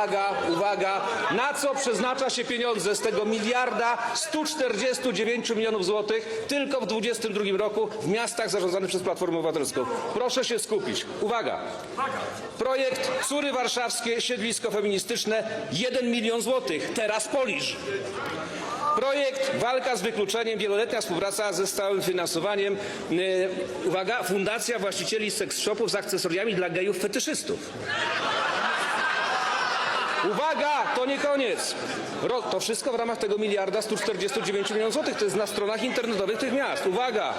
Uwaga, uwaga, na co przeznacza się pieniądze z tego miliarda 149 milionów złotych tylko w 2022 roku w miastach zarządzanych przez Platformę Obywatelską. Proszę się skupić. Uwaga. Projekt Cury Warszawskie, siedlisko feministyczne 1 milion złotych. Teraz poliż. Projekt Walka z wykluczeniem, wieloletnia współpraca ze stałym finansowaniem. Yy, uwaga, Fundacja Właścicieli Seks Shopów z akcesoriami dla gejów fetyszystów. Uwaga, to nie koniec. Ro, to wszystko w ramach tego miliarda 149 milionów złotych. To jest na stronach internetowych tych miast. Uwaga.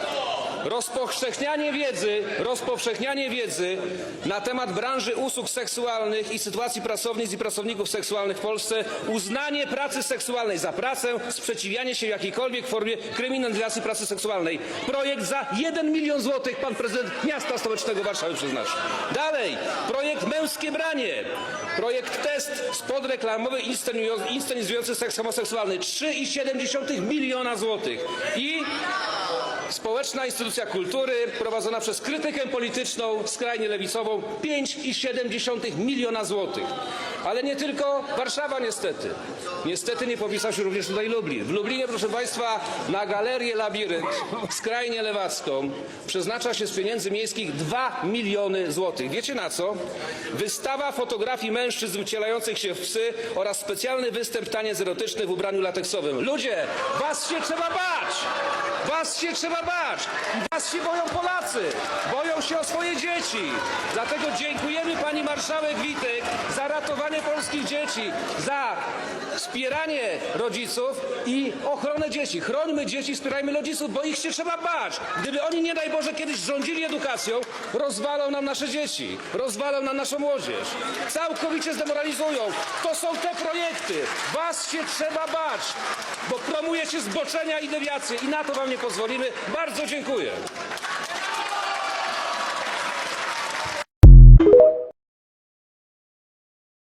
Rozpowszechnianie wiedzy, rozpowszechnianie wiedzy na temat branży usług seksualnych i sytuacji pracownic i pracowników seksualnych w Polsce, uznanie pracy seksualnej za pracę, sprzeciwianie się jakiejkolwiek formie kryminalizacji pracy seksualnej. Projekt za 1 milion złotych pan prezydent miasta stołecznego Warszawy przeznaczył. Dalej, projekt Męskie Branie, projekt test spod reklamowy inscenizujący seks homoseksualny 3,7 miliona złotych i Społeczna instytucja kultury prowadzona przez krytykę polityczną skrajnie lewicową 5,7 miliona złotych. Ale nie tylko Warszawa niestety. Niestety nie popisał się również tutaj Lublin. W Lublinie, proszę Państwa, na galerię Labirynt skrajnie lewacką przeznacza się z pieniędzy miejskich 2 miliony złotych. Wiecie na co? Wystawa fotografii mężczyzn wcielających się w psy oraz specjalny występ taniec erotyczny w ubraniu lateksowym. Ludzie, was się trzeba bać! Was się trzeba I was się boją Polacy! Boją się o swoje dzieci! Dlatego dziękujemy pani marszałek Witek za ratowanie polskich dzieci, za wspieranie rodziców i ochronę dzieci. Chrońmy dzieci, wspierajmy rodziców, bo ich się trzeba bać. Gdyby oni, nie daj Boże, kiedyś rządzili edukacją, rozwalą nam nasze dzieci, rozwalą nam naszą młodzież. Całkowicie zdemoralizują. To są te projekty. Was się trzeba bać, bo promujecie zboczenia i dewiacje i na to wam nie pozwolimy. Bardzo dziękuję.